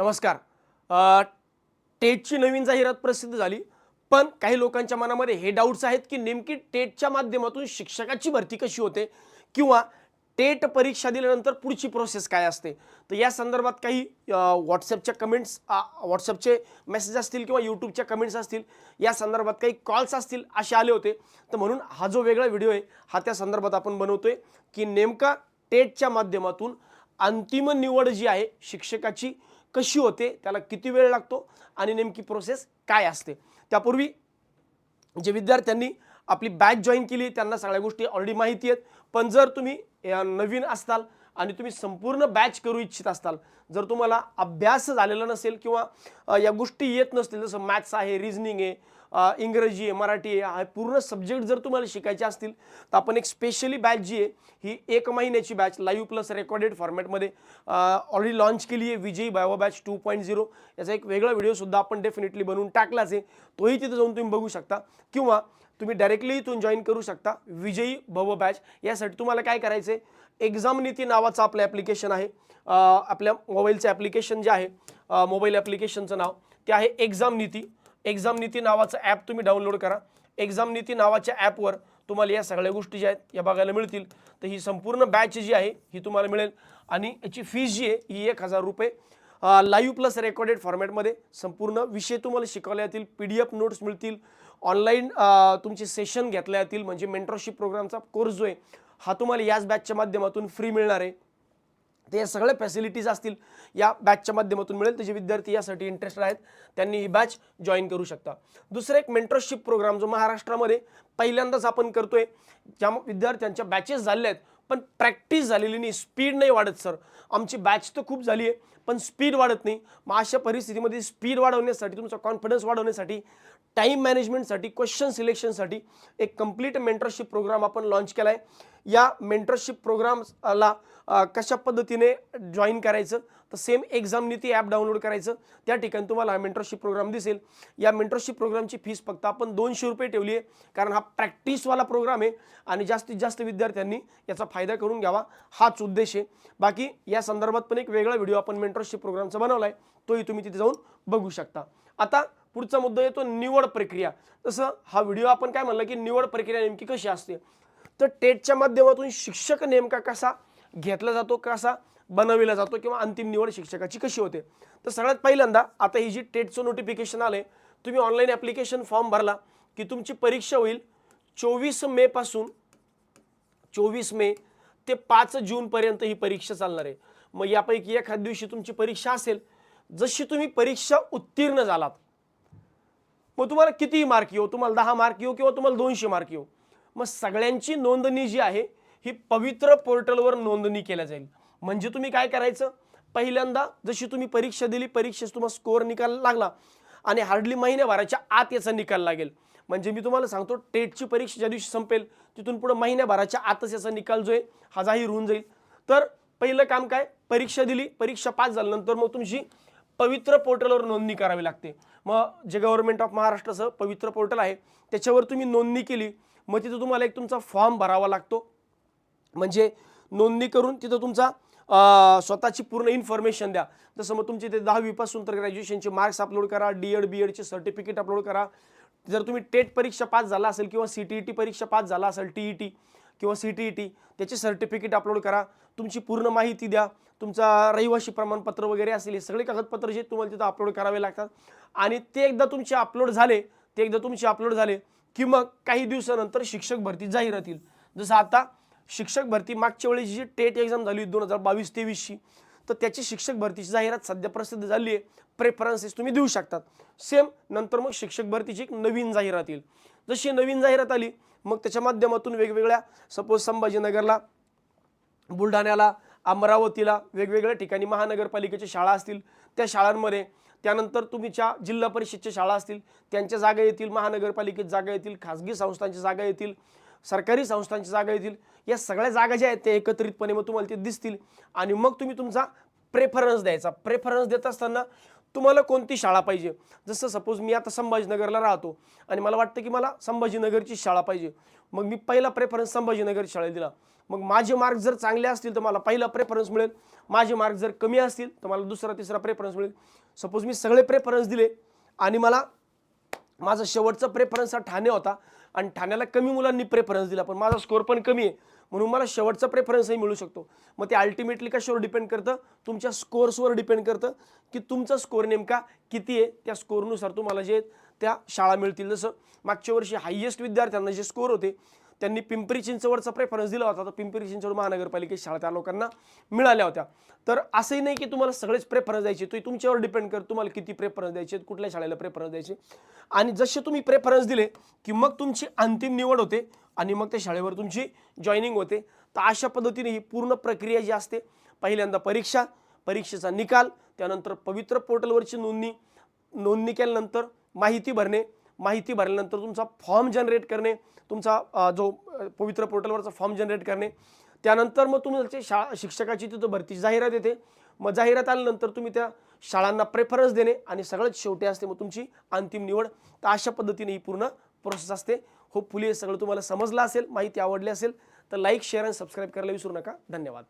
नमस्कार. टेटची नवीन जाहिरात प्रसिद्ध झाली पण काही लोकांच्या मनामध्ये हे डाऊट्स आहेत की नेमकी टेटच्या माध्यमातून शिक्षकाची भरती कशी होते किंवा टेट परीक्षा दिल्यानंतर पुढची प्रोसेस काय असते? तर या संदर्भात काही व्हॉट्सअपच्या कमेंट्स व्हॉट्सअपचे मेसेज असतील किंवा यूट्यूबच्या कमेंट्स असतील या संदर्भात काही कॉल्स असतील असे आले होते. तर म्हणून हा जो वेगळा व्हिडिओ आहे हा त्या संदर्भात आपण बनवतोय की नेमका टेटच्या माध्यमातून अंतिम निवड जी आहे शिक्षकाची कशी होते त्याला किती वेळ लागतो आणि नेमकी प्रोसेस काय असते. त्यापूर्वी जे विद्यार्थ्यांनी आपली बॅच जॉईन केली त्यांना सगळ्या गोष्टी ऑलरेडी माहिती आहेत. पण जर तुम्ही नवीन असताल आणि तुम्ही संपूर्ण बॅच करू इच्छित असताल. जर तुम्हाला अभ्यास झालेला नसेल किंवा या गोष्टी येत नसतील जसं मॅथ्स आहे रिझनिंग आहे इंग्रजी आहे मराठी आहे पूर्ण सब्जेक्ट जर तुम्हाला शिकायचे असतील तर आपण एक स्पेशली बॅच जी आहे ही एक महिन्याची बॅच लाईव्ह प्लस रेकॉर्डेड फॉर्मॅटमध्ये ऑलरेडी लॉन्च केली आहे विजयी bio batch two point zero याचा एक वेगळा व्हिडिओसुद्धा आपण डेफिनेटली बनवून टाकलाच आहे. तोही तिथे जाऊन तुम्ही बघू शकता. किंवा तुम्ही डायरेक्टली इथून जॉईन करू शकता. विजयी भव बॅच यासाठी तुम्हाला काय करायचं आहे एक्झाम नीती नावाचं आपलं ॲप्लिकेशन आहे. आपल्या मोबाईलचं ॲप्लिकेशन जे आहे मोबाईल ॲप्लिकेशनचं नाव ते आहे एक्झाम नीती एक्झाम नीती नावाचं ॲप तुम्ही डाउनलोड करा. एक्झाम नीती नावाच्या ॲपवर तुम्हाला या सगळ्या गोष्टी ज्या आहेत या बघायला मिळतील. तर ही संपूर्ण बॅच जी आहे ही तुम्हाला मिळेल. आणि याची फीस जी आहे ही एक हजार रुपये लाईव्ह प्लस रेकॉर्डेड फॉर्मॅटमध्ये संपूर्ण विषय तुम्हाला शिकवले जातील पी डी एफ नोट्स मिळतील ऑनलाईन तुमचे सेशन घेतले जातील. म्हणजे मेंटरशिप प्रोग्रामचा कोर्स जो आहे हा तुम्हाला याच बॅचच्या माध्यमातून फ्री मिळणार आहे. ते या सगळ्या फॅसिलिटीज असतील या बॅचच्या माध्यमातून मिळेल. तर जे विद्यार्थी यासाठी इंटरेस्टेड आहेत त्यांनी ही बॅच जॉईन करू शकता. दुसरं एक मेंटरशिप प्रोग्राम जो महाराष्ट्रामध्ये पहिल्यांदाच आपण करतोय ज्या विद्यार्थ्यांच्या बॅचेस झालेल्या आहेत पण प्रॅक्टिस झालेली नाही. स्पीड नाही वाढत सर आमची बॅच तर खूप झाली आहे. पण स्पीड वाढत नाही. मग अशा परिस्थितीमध्ये स्पीड वाढवण्यासाठी तुमचा कॉन्फिडन्स वाढवण्यासाठी टाईम मॅनेजमेंटसाठी क्वेश्चन सिलेक्शनसाठी एक कंप्लीट मेंटरशिप प्रोग्राम आपण लॉन्च केला आहे या मेंटरशिप प्रोग्रामला कशा पद्धतीने जॉईन करायचं? तर same exam Niti app download करायचं. त्या ठिकाणी तुम्हाला हा मेंटरशिप प्रोग्राम दिसेल. या मेंटरशिप प्रोग्रामची फीस फक्त आपण दोनशे रुपये ठेवली आहे. कारण हा प्रॅक्टिसवाला प्रोग्राम आहे आणि जास्तीत जास्त विद्यार्थ्यांनी याचा फायदा करून घ्यावा. हाच उद्देश आहे. बाकी या संदर्भात पण एक वेगळा व्हिडिओ आपण मेंटरशिप प्रोग्रामचा बनवला आहे तोही तुम्ही तिथे जाऊन बघू शकता. आता पुढचा मुद्दा येतो निवड प्रक्रिया. तसं हा व्हिडिओ आपण काय म्हणलं की निवड प्रक्रिया नेमकी कशी असते? तर टेटच्या माध्यमातून शिक्षक नेमका कसा घेतला जातो कसा बनविला जातो किंवा अंतिम निवड शिक्षकाची कशी होते? तर सगळ्यात पहिल्यांदा आता ही जी टेटचं नोटिफिकेशन आलं तुम्ही ऑनलाईन ॲप्लिकेशन फॉर्म भरला की तुमची परीक्षा होईल चोवीस मेपासून चोवीस मे ते पाच जूनपर्यंत ही परीक्षा चालणार आहे. मग यापैकी एखाद दिवशी तुमची परीक्षा असेल जशी तुम्ही परीक्षा उत्तीर्ण झालात मग तुम्हाला किती मार्क येऊ? तुम्हाला दहा मार्क येऊ किंवा तुम्हाला दोनशे मार्क येऊ? मग सगळ्यांची नोंदणी जी आहे ही पवित्र पोर्टलवर नोंदणी केल्या जाईल. म्हणजे तुम्ही काय करायचं? पहिल्यांदा जशी तुम्ही परीक्षा दिली परीक्षेस तुम्हाला स्कोअर निकाल लागला आणि हार्डली महिन्याभराच्या आत याचा निकाल लागेल. म्हणजे मी तुम्हाला सांगतो टेटची परीक्षा ज्या दिवशी संपेल तिथून पुढे महिन्याभराच्या आतच याचा निकाल जो आहे हा जाहीर होऊन जाईल. तर पहिलं काम काय? परीक्षा दिली परीक्षा पास झाल्यानंतर मग तुमची पवित्र पोर्टलवर नोंदणी करावी लागते. मग जे गव्हर्नमेंट ऑफ महाराष्ट्राचं पवित्र पोर्टल आहे त्याच्यावर तुम्ही नोंदणी केली मग तिथं तुम्हाला एक तुमचा फॉर्म भरावा लागतो. म्हणजे नोंदणी करून तिथं तुमचा स्वतःची पूर्ण इन्फॉर्मेशन द्या. जसं मग तुमचे ते दहावीपासून तर ग्रॅज्युएशनचे मार्क्स अपलोड करा डी एड बी एडचे सर्टिफिकेट अपलोड करा. जर तुम्ही टेट परीक्षा पास झाला असेल किंवा सी टी ई टी परीक्षा पास झाला असेल टी ई टी किंवा सी टी ई टी त्याचे सर्टिफिकेट अपलोड करा. तुमची पूर्ण माहिती द्या. तुमचा रहिवाशी प्रमाणपत्र वगैरे असेल हे सगळे कागदपत्र जे तुम्हाला तिथं अपलोड करावे लागतात. आणि ते एकदा तुमचे अपलोड झाले ते एकदा तुमचे अपलोड झाले की मग काही दिवसानंतर शिक्षक भरती जाहीर होतील जसं आता शिक्षक भरती मागच्या वेळी जी टेट एक्झाम झाली दोन हजार बावीस तेवीसची तर त्याची शिक्षक भरतीची जाहिरात सध्या प्रसिद्ध झाली आहे. प्रेफरन्सेस तुम्ही देऊ शकतात. सेम नंतर मग शिक्षक भरतीची एक नवीन जाहिरात येईल. जशी नवीन जाहिरात आली मग त्याच्या माध्यमातून वेगवेगळ्या सपोज संभाजीनगरला बुलढाण्याला अमरावतीला वेगवेगळ्या ठिकाणी महानगरपालिकेच्या शाळा असतील. त्या शाळांमध्ये त्यानंतर तुमच्या जिल्हा परिषदच्या शाळा असतील. त्यांच्या जागा येतील महानगरपालिकेत जागा येतील खाजगी संस्थांच्या जागा येतील सरकारी संस्थांची जागा येतील. या सगळ्या जागा ज्या आहेत त्या एकत्रितपणे मग तुम्हाला ते दिसतील. आणि मग तुम्ही तुमचा प्रेफरन्स द्यायचा. प्रेफरन्स देत असताना तुम्हाला कोणती शाळा पाहिजे? जसं सपोज मी आता संभाजीनगरला राहतो आणि मला वाटतं की मला संभाजीनगरची शाळा पाहिजे. मग मी पहिला प्रेफरन्स संभाजीनगर शाळेला दिला. मग माझे मार्क जर चांगले असतील तर मला पहिला प्रेफरन्स मिळेल. माझे मार्क जर कमी असतील तर मला दुसरा तिसरा प्रेफरन्स मिळेल. सपोज मी सगळे प्रेफरन्स दिले आणि मला माझा शेवटचा प्रेफरन्स हा ठाणे होता. आणि ठाण्याला कमी मुलांनी प्रेफरन्स दिला पण माझा स्कोअर पण कमी आहे. म्हणून मला शेवटचा प्रेफरन्सही मिळू शकतो. मग ते अल्टिमेटली कशावर डिपेंड करतं? तुमच्या स्कोर्सवर डिपेंड करतं की तुमचा स्कोअर नेमका किती आहे? त्या स्कोअरनुसार तुम्हाला जे त्या शाळा मिळतील. जसं मागच्या वर्षी हायेस्ट विद्यार्थ्यांना जे स्कोअर होते त्यांनी पिंपरी चिंचवडचा प्रेफरन्स दिला होता. तर पिंपरी चिंचवड महानगरपालिकेत शाळा त्या लोकांना मिळाल्या होत्या. तर असंही नाही की तुम्हाला सगळेच प्रेफरन्स द्यायचे. तो तुमच्यावर डिपेंड कर तुम्हाला किती प्रेफरन्स द्यायचे कुठल्या शाळेला प्रेफरन्स द्यायचे आणि जसे तुम्ही प्रेफरन्स दिले की मग तुमची अंतिम निवड होते आणि मग त्या शाळेवर तुमची जॉईनिंग होते. तर अशा पद्धतीने ही पूर्ण प्रक्रिया जी असते पहिल्यांदा परीक्षा परीक्षेचा निकाल त्यानंतर पवित्र पोर्टलवरची नोंदणी नोंदणी केल्यानंतर माहिती भरणे माहिती भरल्यानंतर तुमचा फॉर्म जनरेट करणे तुमचा जो पवित्र पोर्टलवरचा फॉर्म जनरेट करणे. त्यानंतर मग तुमचे शाळा शिक्षकाची तिथं भरती जाहिरात येते. मग जाहिरात आल्यानंतर तुम्ही त्या शाळांना प्रेफरन्स देणे आणि सगळ्यात शेवटी असते मग तुमची अंतिम निवड. तर अशा पद्धतीने ही पूर्ण प्रोसेस असते. होपफुली हे सगळं तुम्हाला समजलं असेल माहिती आवडली असेल तर लाईक शेअर आणि सबस्क्राईब करायला विसरू नका. धन्यवाद.